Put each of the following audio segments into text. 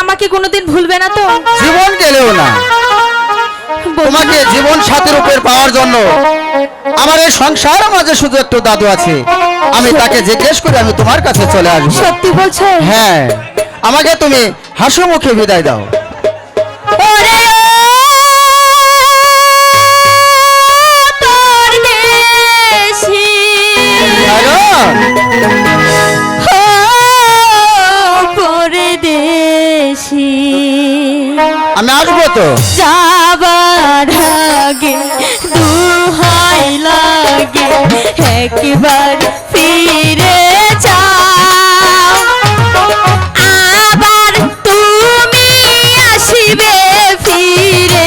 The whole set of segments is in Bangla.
আমাকে কোনোদিন ভুলবে না তো। জীবন গেলেও না। তোমাকে জীবন সাথী রূপের পাওয়ার জন্য আমার এই সংসার মাঝে শুধু একটু দাদু আছে। আমি তাকে জিজ্ঞেস করে আমি তোমার কাছে চলে আসব। সত্যি বলছো? হ্যাঁ আমাকে তুমি হাসি মুখে বিদায় দাও। ওরে পরদেশি আমি আসব তো? যাবার আগে দুহাই লাগে একবার ফিরে যাও। আবার তুমি আসিবে ফিরে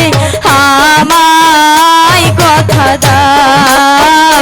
আমায় কথা দাও।